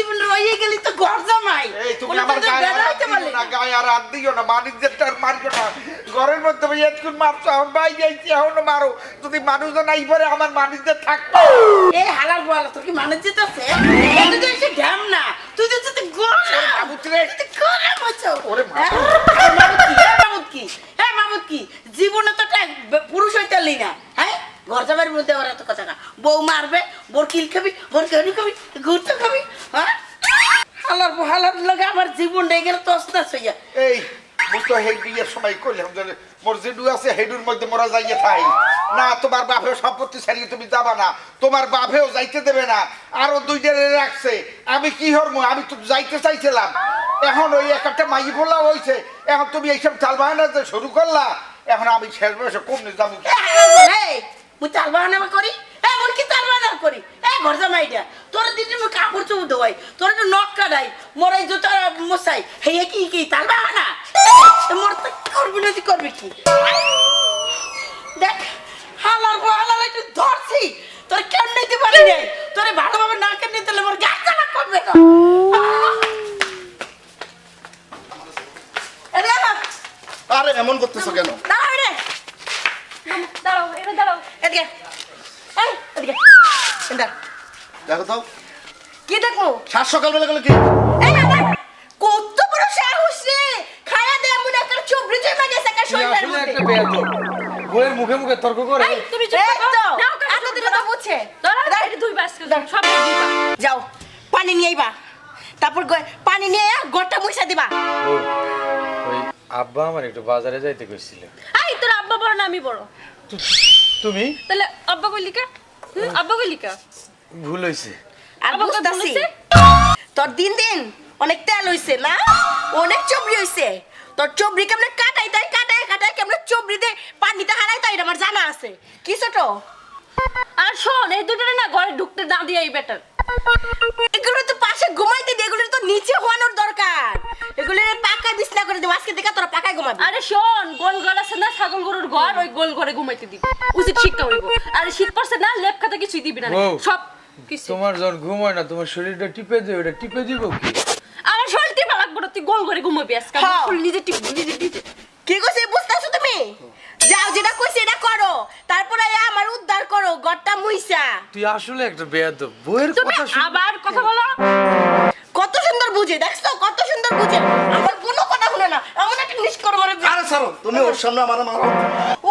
জীবন রয়ে গেলি তো ঘর জামাই। এই তুমি আমার গায়ে আর হইতে হাত পারলি দিও না না। গায়ে আর হাত দিও না মানুষদেরটা আর মারিও না। ঘরের মধ্যে এতক্ষণ মারছো এখন এখন মারো। যদি মানুষজন নাই পরে আমার মানুষদের থাকতো। এই হালার বল তোর কি মানুষ যেতেছে? তুই তো এসে ঢ্যাম না। তুই তো তুই গরম মামুত রে। গরম হচ্ছো ওরে হ্যাঁ? কি? হ্যাঁ হ্যাঁ কি? জীবনে তো পুরুষ হইতে না হ্যাঁ? ঘর যাবার মধ্যে ওরা তো কথা না। বউ মারবে বোর কিল খাবি বোর কেউনি খাবি ঘুরতে খাবি হ্যাঁ? হালার হালার লাগে আমার জীবন গেলে তো অস্তা হইয়া এই হেই বিয়ের সময় কইলাম যে মোর আছে হেডুর মধ্যে মোরা যাইয়ে থাই। না তোমার বাপেও সম্পত্তি ছাড়িয়ে তুমি যাবা না। তোমার বাপেও যাইতে দেবে না। আরও দুইটা রাখছে। আমি কি হরমু? আমি তো যাইতে চাইছিলাম। এখন ওই এক একটা মাই বলা হয়েছে এখন তুমি এইসব চাল বাহানা যে শুরু করলা এখন আমি শেষ বয়সে কমনে যাব মুই তাল বাহানা করি? এই মোর কি তাল বাহানা করি? এই ঘর জামাইটা তোর দিদি মুই কাপড় চুপ দোয়াই তোর একটু নখ কাটাই। মোর এই জুতো মশাই হে কি কি তাল বাহানা? এ মোর তো করবি না করবি কি? দেখ হালার হালার একটু ধরছি। তোর কেন নিতে পারি নাই? তোরে ভালোভাবে না কেন নিতে মোর গাছ চালা করবে না। আরে এমন করতেছো কেন? দাঁড়াও রে। দাঁড়াও এটা দাঁড়াও। এদিকে এই এদিকে এদিকে দেখো তো। কি দেখব? সাত সকালবেলা গেলে কি? এই আমার কত বড় সাহস রে। খায়া দে এমন একটা চোবড়ি জমা গেছে একটা শরীরের মধ্যে। একটা বেয়াদব বইয়ের মুখে মুখে তর্ক করে। এই তুমি চুপ থাকো। নাও এত দিলে তো বুঝছে। দাঁড়াও দাঁড়া। দুই বাস সব যাও। পানি নিয়ে আইবা। তারপর পানি নিয়ে গোটা মুইসা দিবা। আব্বা আমার একটু বাজারে যাইতে কইছিল। এই তোর আব্বা বড় না আমি বড়? তুমি? তাহলে আব্বা কইলি কা হুম, আব্বা কইলি কা ভুল হইছে। আর বুঝতাছি। তোর দিন দিন অনেক তেল হইছে না? অনেক চবরি হইছে। তোর চবড়ি কেমনে কাটাই তাই কাটাই কাটাই কেমনে চবড়ি দে পানিতে হারাই তাই আমার জানা আছে। কি ছোট? আর শোন এই দুটোরে না ঘরে ঢুকতে না দিয়ে এই বেটার এগুলো তো পাশে ঘুমাইতে দে এগুলো তো নিচে হওয়ানোর দরকার। এগুলো পাকা বিছনা করে দেবো আজকে থেকে তোরা পাকায় ঘুমাবি। আরে শোন গোল ঘর আছে না ছাগল গরুর ঘর ওই গোল ঘরে ঘুমাইতে দিবি। উচিত শিক্ষা হইব। আর শীত পড়ছে না লেপ খাতে কিছুই দিবি না সব কিছু। তোমার যখন ঘুম হয় না তোমার শরীরটা টিপে দিও ওটা টিপে দিব কি? আমার শরীর টিপা লাগবে না তুই গোল ঘরে ঘুমাবি আজকে হ্যাঁ। নিজে টিপবি নিজে নিজে কি কইছে বুঝতাছো তুমি? যাও যেটা কইছে এটা করো। তারপরে আমার উদ্ধার করো গড়টা মুইসা। তুই আসলে একটা বেয়াদব বইয়ের কথা শুন আবার কথা বলো। কত সুন্দর বুঝে দেখছ? কত সুন্দর বুঝে। আমার কোনো কথা শুনে না এমন একটা নিষ্কর মারে আরে ছাড়ো তুমি ওর সামনে আমার মারো।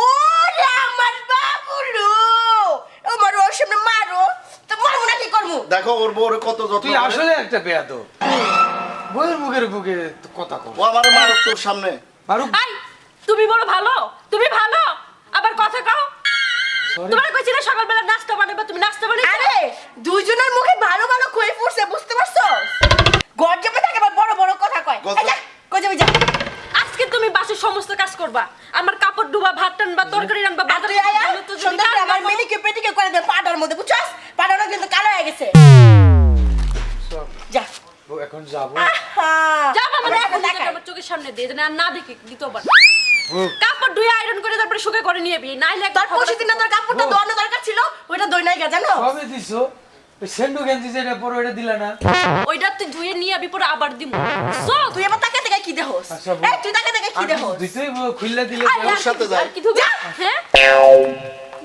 ওরে আমার বাবুলু আমার ওর সামনে মারো। তো মারবো না কি করব? দেখো ওর বউরে কত যত্ন তুই আসলে একটা বেয়াদব। বইয়ের মুখের মুখে কথা কর ও আমার মারো তোর সামনে। ফারুক সকালবেলা নাস্তা বানাবে তুমি নাস্তা বানাই আরে দুইজনের মুখে ভালো ভালো কই পড়ছে বুঝতে পারছ? গড় যাবে থাকে আবার বড় বড় কথা কয়। কই যাবি যা। আজকে তুমি বাসের সমস্ত কাজ করবা। আমার কাপড় ডুবা ভাত টানবা তরকারি রান্না আর বাজারে তুই আয়া সুন্দর আমার না মেনিকে পেটিকে করে দে পাটার মধ্যে বুঝছস? পাটাটা কিন্তু কালো হয়ে গেছে। যা। এখন যাব। যাও আমার এখন আমার চোখের সামনে দিয়ে আর না দেখি দ্বিতীয়বার বউ, কাপড় ধুয়ে আয়রন করে তারপরে শুকে করে নিয়ে বি নাইলে তোর পরশু দিন না তোর কাপড়টা দরকার ছিল? ওইটা দই নাই গা জানো? কবে দিছো। ওই সেন্ডু গেঞ্জি যেটা পরে ওটা দিলা না। ওইটা তুই ধুয়ে নিয়ে আবি পরে আবার দিমু। সো তুই এবার তাকে দেখে কি দেহস? আচ্ছা, এই তুই তাকে দেখে কি দেহস? দুইটাই বউ খুললে দিলে ওর সাথে যাই। কি ধুবি হ্যাঁ।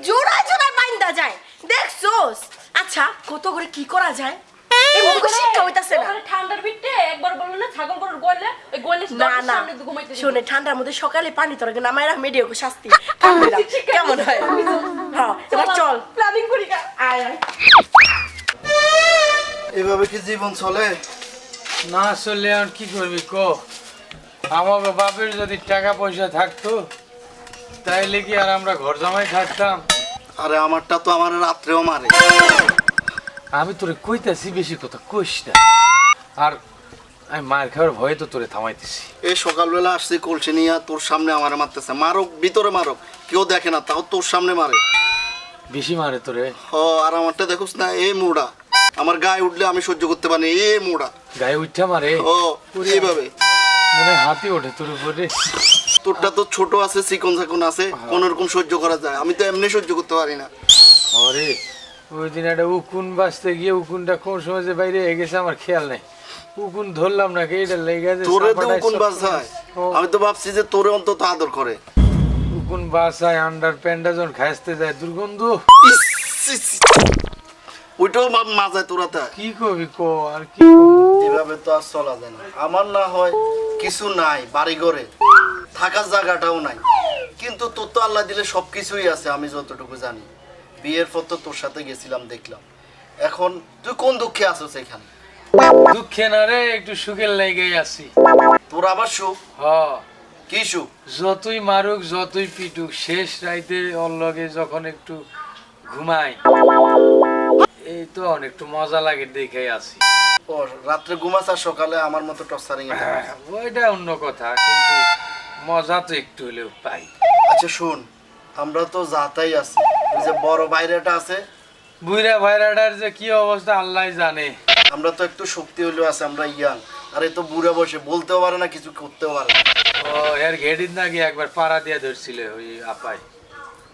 জোড়া জোড়া বাইন্দা যায়। দেখছস? আচ্ছা কত করে কি করা যায়? এই মুখ শিক্ষা হইতাছে না। ঠান্ডার ভিতরে একবার বলল না ছাগল গরুর গোলে ওই গোলে না না। সামনে ঘুমাইতে শুনে ঠান্ডার মধ্যে সকালে পানি তোরা নামায় রাখ মেডিও শাস্তি। কেমন হয়? হ্যাঁ এবার চল প্ল্যানিং করি আয় আয়। এভাবে কি জীবন চলে? না চললে আর কি করবি ক? আমার বাপের যদি টাকা পয়সা থাকতো তাইলে কি আর আমরা ঘর জামাই থাকতাম? আরে আমারটা তো আমার রাত্রেও মারে। আমি তোরে কইতাছি বেশি কথা কইস না। আর আমি মার খাওয়ার ভয়ে তো তোরে থামাইতেছি। এই সকালবেলা আসছি কলসি নিয়ে তোর সামনে আমার মারতেছে। মারক ভিতরে মারক। কেউ দেখে না তাও তোর সামনে মারে। বেশি মারে তোরে। ও আর আমারটা দেখোস না এই মোড়া। আমার গায়ে উঠলে আমি সহ্য করতে পারি এই মোড়া। গায়ে উঠা মারে। ও এইভাবে। মনে হাতি ওঠে তোর উপরে। তোরটা তো ছোট আছে চিকন চাকন আছে কোন রকম সহ্য করা যায়। আমি তো এমনি সহ্য করতে পারি না। আরে ওই দিন একটা উকুন বাঁচতে গিয়ে উকুনটা কোন সময় যে বাইরে হয়ে গেছে আমার খেয়াল নেই। উকুন ধরলাম না কে এটা লেগে গেছে তোরে তো সাপাটায় কোন বাসায় আমি তো ভাবছি যে তোরে অন্তত আদর করে। উকুন বাসায় আন্ডার প্যান্ডা যখন খাইতে যায় দুর্গন্ধ। ওইটাও মাজায় তোরাতে কি কবি কো আর কি এভাবে তো আর চলা যায় না। আমার না হয় কিছু নাই বাড়ি ঘরে থাকার জায়গাটাও নাই। কিন্তু তোর তো আল্লাহ দিলে সব কিছুই আছে আমি যতটুকু জানি। বিয়ের পর তো তোর সাথে গেছিলাম দেখলাম। এখন তুই কোন দুঃখে আছিস এখানে? দুঃখে না রে একটু সুখের লেগে আছি। তোর আবার সুখ? হ। কি সুখ? যতই মারুক যতই পিটুক শেষ রাইতে ওর লগে যখন একটু ঘুমাই এই তো অনেক একটু মজা লাগে দেখে আছি। ও রাত্রে ঘুমাস আর সকালে আমার মতো টর্চারিং হ্যাঁ, ওইটা অন্য কথা কিন্তু মজা তো একটু হলেও পাই। আচ্ছা শুন। আমরা তো যাতাই আছি। ওই যে বড় বাইরেটা আছে বুইরা ভাইরাটার যে কি অবস্থা আল্লাহ জানে। আমরা তো একটু শক্তি হলেও আছে আমরা ইয়াং। আর তো বুড়ে বসে বলতেও পারে না কিছু করতেও পারে না। ও এর ঘেডির নাকি একবার পাড়া দিয়া ধরছিল ওই আপাই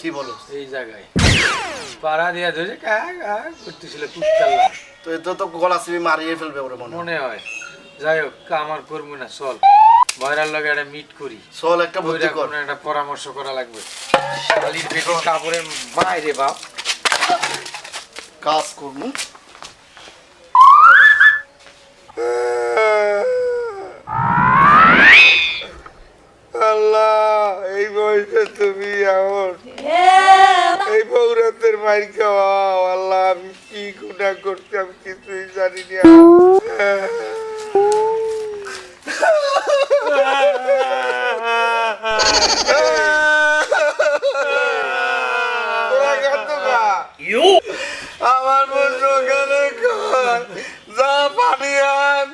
কি বলো? এই জায়গায়। পাড়া দিয়া ধরে কা কা করতেছিল কুত্তাল্লা। তো এতে তো গলা চিবি মারিয়ে ফেলবে ওরে মনে হয়। মনে হয়। যাই হোক আমার করব না চল। ভয়রার লগে একটা মিট করি। চল একটা বুদ্ধি কর। একটা পরামর্শ করা লাগবে। শালির পেটে কাপড়ের বাইরে বাপ। কাজ করব। আল্লাহ এই বয়সে তুমি আমার এই বৌরাতের মাইর খাওয়াও। আল্লাহ আমি কি গুণা করতাম কিছুই জানি না? আমার বন্ধু ওখানে যা পানি আন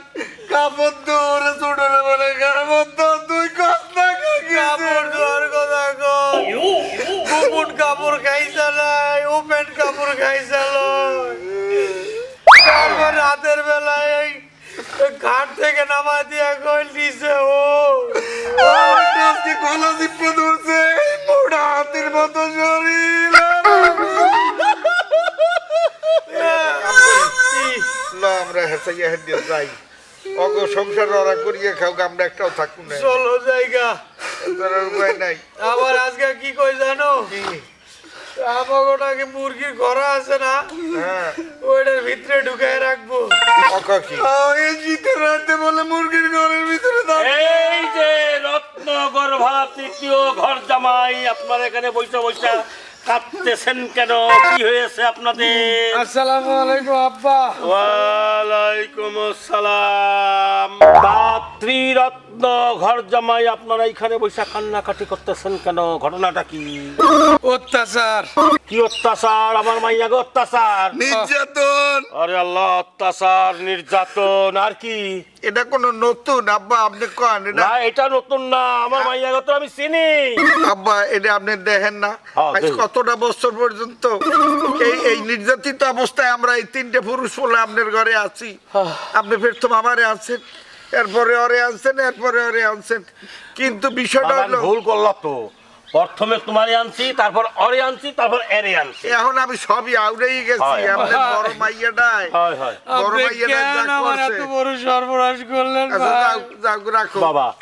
কাপড় দৌড়ে ছুটলে ঘাট থেকে নামা দিয়া কই নিছে ও। আজকে গলা চিপে ধরছে মোটা হাতির মতো শরীর। না আমরা হেসাইয়া হেডিয়ে যাই। অগ সংসার ওরা করিয়ে খাও আমরা একটাও থাকুন চলো জায়গা। তার উপায় নাই। আবার আজকে কি কই জানো? আমাকে মুরগির ঘর আছে না? হ্যাঁ। ওইটার ভিতরে ঢুকায় রাখব। অক কি? এই জিতে রাতে বলে মুরগির ঘরের ভিতরে এই যে রত্ন গর্ভা তৃতীয় ঘর জামাই আপনার এখানে বৈশা বৈশা কাঁদতেছেন কেন? কি হয়েছে আপনাদের? আসসালামু আলাইকুম আব্বা। ওয়ালাইকুম আসসালাম। পাত্রী রত্ন ঘর জামাই আপনারা এখানে বৈশা কান্নাকাটি করতেছেন কেন? ঘটনাটা কি? অত্যাচার। কি অত্যাচার? আমার মাইয়াকে অত্যাচার। নির্যাতন। আরে আল্লাহ অত্যাচার নির্যাতন আর কি? এটা কোন নতুন? আব্বা আপনি কন? এটা না এটা নতুন না। আমার মাইয়াকে তো আমি চিনি। আব্বা এটা আপনি দেখেন না। আজ কতটা বছর পর্যন্ত এই এই নির্যাতিত অবস্থায় আমরা এই তিনটে পুরুষ বলে আপনার ঘরে আছি। আপনি প্রথম আমারে আনছেন এরপরে ওরে আনছেন এরপরে ওরে আনছেন। কিন্তু বিষয়টা হলো ভুল করল তো। প্রথমে তোমারে আনছি তারপর অরে আনছি তারপর এরে আনছি। এখন আমি সবই আউড়েই গেছি আমাদের বড় মাইয়াটাই। হয় হয়। বড় মাইয়াটাই যা করছে এত বড় সর্বনাশ করলেন আচ্ছা, ভাই? যাও, যাও, রাখো। বাবা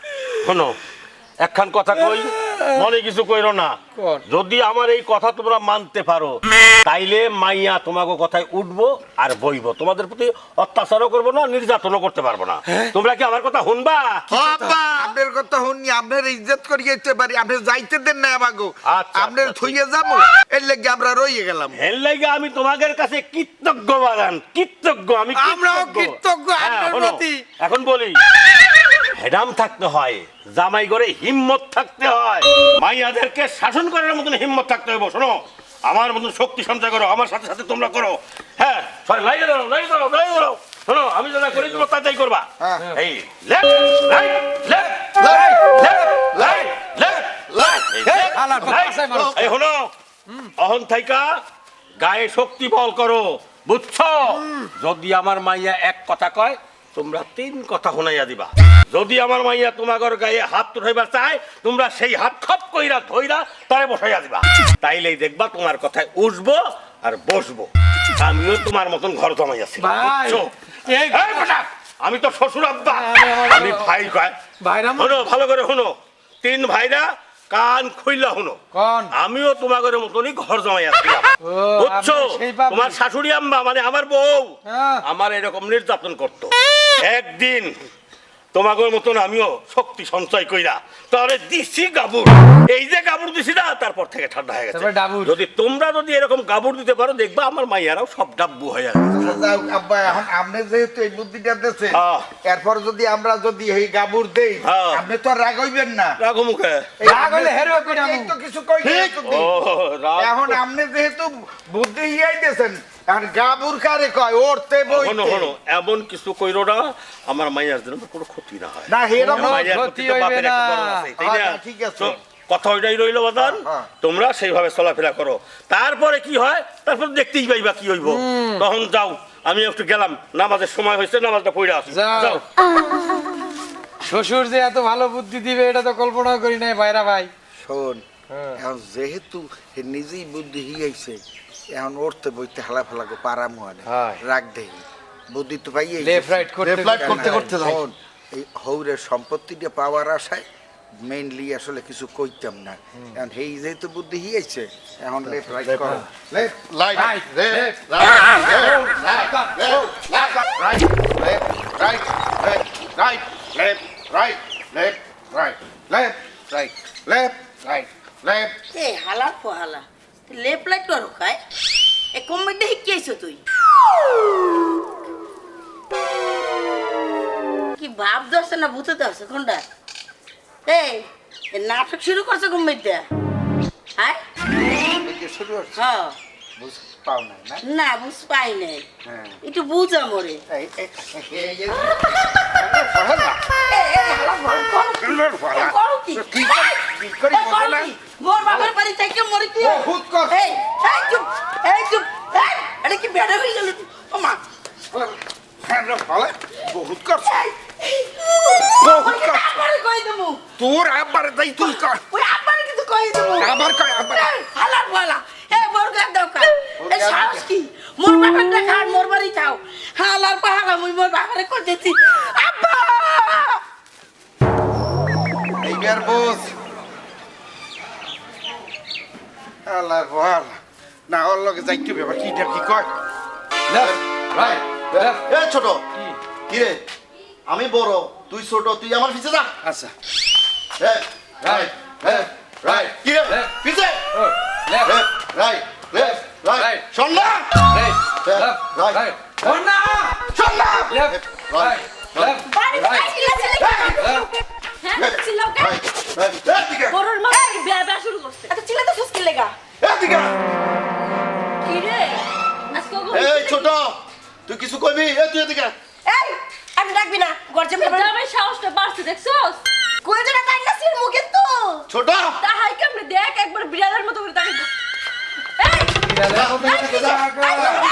শোনো। একখান কথা কই মনে কিছু কইরো না। যদি আমার এই কথা তোমরা মানতে পারো তাইলে মাইয়া তোমাকে কথায় উঠবো আর বইবো। তোমাদের প্রতি অত্যাচারও করব না নির্যাতনও করতে পারব না। তোমরা কি আমার কথা শুনবা? আপনার কথা শুনি আপনার ইজ্জত করিয়ে যেতে পারি আপনি যাইতে দেন না আমাগো। আচ্ছা, আপনার আচ্ছা, থইয়ে যাব এর লেগে আমরা রইয়ে গেলাম। হেল লাগে আমি তোমাদের কাছে কৃতজ্ঞ বাগান কৃতজ্ঞ আমি আমরাও কৃতজ্ঞ। হ্যাঁ, আপনার প্রতি। এখন বলি। হেডাম থাকতে হয় জামাই করে হিম্মত থাকতে হয়। মাইয়াদেরকে শাসন করার মতন হিম্মত থাকতে হবে শোনো। আমার মতন শক্তি সঞ্চয় করো আমার সাথে সাথে তোমরা করো। হ্যাঁ লাগিয়ে দাও লাগিয়ে দাও লাগিয়ে দাও শোনো আমি যেটা করি তোমরা তাই তাই করবা। হ্যাঁ। এই left right left right left right left right. এই হলো অহন থাইকা গায়ে শক্তি বল করো বুঝছ? যদি আমার মাইয়া এক কথা কয় তোমরা তিন কথা শুনাইয়া দিবা। যদি আমার মাইয়া তোমাগর গায়ে হাত উঠাইবার চায় তোমরা সেই হাত খপ কইরা ধইরা তারে বসাইয়া দিবা। তাইলেই দেখবা তোমার কথায় উঠবো আর বসবো। আমিও তোমার মতন ঘর এই বেটা, আমি তো শ্বশুর আব্বা। আমি ভাই শোনো ভালো করে শোনো। তিন ভাইরা কান খুইলা হুনো কোন? আমিও তোমাদের মতনই ঘর জমাই আছি বুঝছ। তোমার শাশুড়ি আম্মা মানে আমার বউ হ্যাঁ। আমার এরকম নির্যাতন করতো একদিন তোমাদের মতন আমিও শক্তি সঞ্চয় কইরা তাহলে দিছি গাবুর। এই যে গাবুর দিছি না তারপর থেকে ঠান্ডা হয়ে গেছে। যদি তোমরা যদি এরকম গাবুর দিতে পারো দেখবা আমার মাইয়ারাও সব ডাব্বু হয়ে যাবে। আচ্ছা, আব্বা এখন আপনি যেহেতু এই বুদ্ধিটা দিয়েছেন হ্যাঁ। এরপর যদি আমরা যদি এই গাবুর দেই হ্যাঁ। আপনি তো আর রাগ হইবেন না। রাগো মুখে রাগ আপনি- হেরো তো কিছু কই এখন আপনি যেহেতু বুদ্ধি হিয়াই দিয়েছেন এখন গাবুর কারে কয় ওরতে হনো হনো এমন কিছু কইরো না আমার মাইয়ার জন্য কোনো ক্ষতি না হয় না হেরম ক্ষতি প্রতি তো বাপের হইবে না। দরদ আছে, তাই না? ঠিক আছে। কথা ওইটাই রইল বাদান। তোমরা সেইভাবে চলাফেরা করো তারপরে কি হয় তারপর দেখতেই পাইবা কি হইব তখন যাও আমি একটু গেলাম নামাজের সময় হয়েছে নামাজটা পড়ে আসো যাও। শ্বশুর যে এত ভালো বুদ্ধি দিবে এটা তো কল্পনা করি নাই ভাইরা ভাই শোন হ্যাঁ। যেহেতু নিজেই বুদ্ধি হিয়াইছে এখন উঠতে বইতে হালা ফালা গো পারা মুয়ানে হয়। রাগ দেই বুদ্ধি তো পাইয়ে লেফট রাইট করতে Left, right করতে করতে যাই। শোন, এই হৌরের সম্পত্তিটা পাওয়ার আশায় মেইনলি আসলে কিছু কইতাম না এখন হেই যেহেতু বুদ্ধি হিয়াইছে এখন লেফট রাইট করো left right Right, left right, left, right, left, right, left, right, left, right, left, right, left, right, left. এ হালার পো হালা লেপ লাইট করো খায় এ শিকি আহিছ তুই। কি ভাব ধরছে না ভূতে ধরছে কোনটা? এই নাটক শুরু করছে কমেডিটা হ্যাঁ এদিকে শুরু হ্যাঁ বুঝ পাও না না? না বুঝ পাই নাই। হ্যাঁ। একটু বুঝা মরে। বাবার বাড়ি থেকে কি এই চুপ এই চুপ এটা কি বেড়া হয়ে গেল? ও মা। বহুত কষ্ট। বহুত আবার তোর আবার তাই তুই কর ওই আবার কিছু কই দেবো। আবার এই, হালার বলা এ মোর গান দাও কা ওর এই গান সাহস। কি? মোর বাবার দেখা আর মোর বাড়ি যাও। হালার পাহালা মুই মোর বাবারে কই দিছি আব্বা! এইবার বোঝ। আল্লাহ বল না ওর লগে যাইতে ব্যাপার? কিটা কি কয়? লেফট রাইট এ ছোট। কি? রে? আমি বড় তুই ছোট তুই আমার পিছে যা। আচ্ছা। Right right Right. Left right left বাড়ি রাইট চিল্লা চিল্লা লেফট হ্যাঁ চিল্লাও কেন রাইট রাইট এদিকে বড়র মা বেয়া বেয়া শুরু করছে এত চিল্লা তো ফুসকে লেগা এদিকে কি রে আজকে এই ছোট তুই কিছু কইবি এ তুই এদিকে এই আমি ডাকবি না গর্জে মেরে জামাই সাহসটা বাড়ছে দেখছস কই যেটা তাই না সির মুখে তো ছোট তাহাই কেমনে দেখ একবার বিড়ালের মতো করে তাকে এই বিড়ালের মতো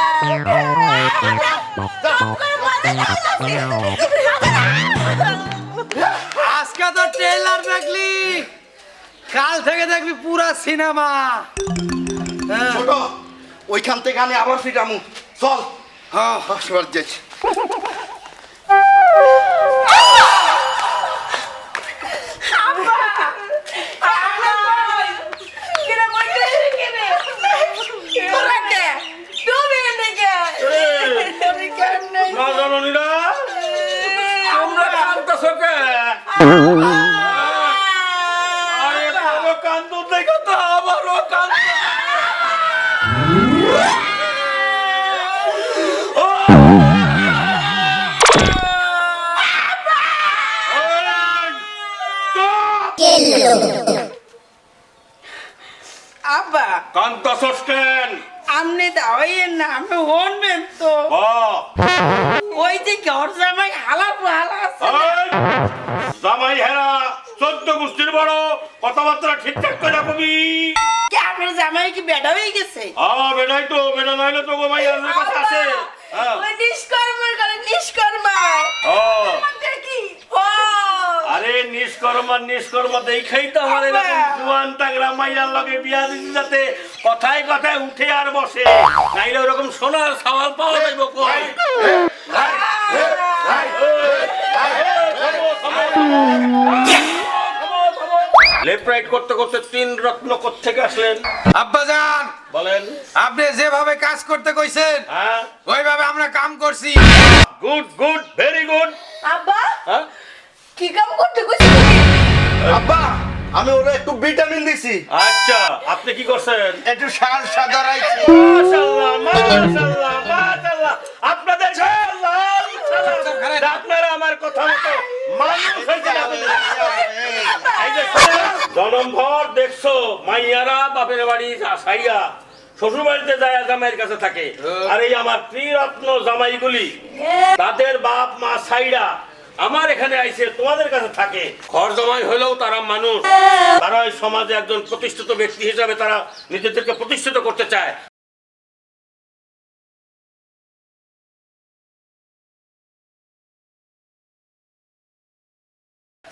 আজকে তো ট্রেলার দেখলি। কাল থেকে দেখবি পুরা সিনেমা ছোট ওইখান থেকে আমি আবার ফিরামু। চল। হ্যাঁ। যাচ্ছি আব্বা কান্ত সস্টেন আমনে দাওয়াইয়ের না আমি হনবেন তো। ওই যে ঘর জামাই হালার কথাবার্তা ঠিকঠাক করে কবি কি আপনার জামাই কি বেডা হয়ে গেছে আ বেটাই তো বেটা নাইলে তো গোমাই আর কথা আছে হ্যাঁ। ওই নিষ্কর্মার করে নিষ্কর্মায় ও দেখি ও আরে নিষ্কর্ম নিষ্কর্ম দেখাই তো আমার এরকম জুয়ান তাগড়া মাইয়ার লগে বিয়া দিছি যাতে কথায় কথায় উঠে আর বসে নাইলে ওরকম সোনার সাওয়াল পাওয়া যাইব কই লেফট রাইট করতে করতে তিন রত্ন থেকে আসলেন? আব্বাজান! বলেন। আপনি যেভাবে কাজ করতে কইছেন হ্যাঁ। ওইভাবে আমরা কাম করছি। গুড গুড ভেরি গুড আব্বা হ্যাঁ? কি কাম করতে আব্বা আমি ওরা একটু ভিটামিন দিছি। আচ্ছা আপনি কি করছেন? একটু সার সাদারাইছি মাশাআল্লাহ মাশাআল্লাহ মাশাআল্লাহ। আপনাদের লাল। আপনারা আমার কথা মতো মানুষ জনমভর দেখছ মাইয়ারা বাপের বাড়ি সাইয়া শ্বশুর বাড়িতে যায় জামাইয়ের কাছে থাকে। আর এই আমার ত্রিরত্ন জামাইগুলি তাদের বাপ মা সাইরা আমার এখানে আইছে তোমাদের কাছে থাকে। ঘর জমাই হলেও তারা মানুষ। তারা সমাজে একজন প্রতিষ্ঠিত ব্যক্তি হিসাবে তারা নিজেদেরকে প্রতিষ্ঠিত করতে চায়।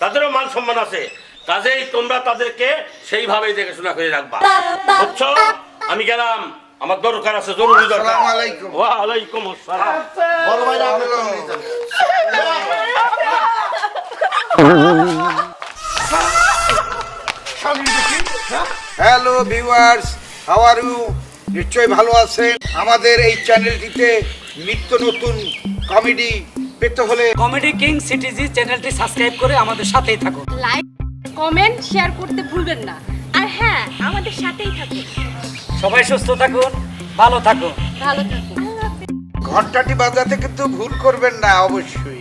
তাদেরও মান সম্মান আছে। কাজেই তোমরা তাদেরকে সেইভাবেই দেখে শোনা করে রাখবা। বুঝছ? আমি গেলাম। আমার দরকার আছে জরুরি দরকার। আলাইকুম। আসসালাম। বড়। Hello viewers how are you নিশ্চয়ই ভালো আছেন। আমাদের এই চ্যানেলটিতে নিত্য নতুন কমেডি পেতে হলে কমেডি কিং সিটিজি চ্যানেলটি সাবস্ক্রাইব করে আমাদের সাথেই থাকুন। লাইক কমেন্ট শেয়ার করতে ভুলবেন না। আর হ্যাঁ আমাদের সাথেই থাকুন। সবাই সুস্থ থাকুন ভালো থাকুন। ভালো থাকুন। ঘন্টাটি বাজাতে কিন্তু ভুল করবেন না অবশ্যই।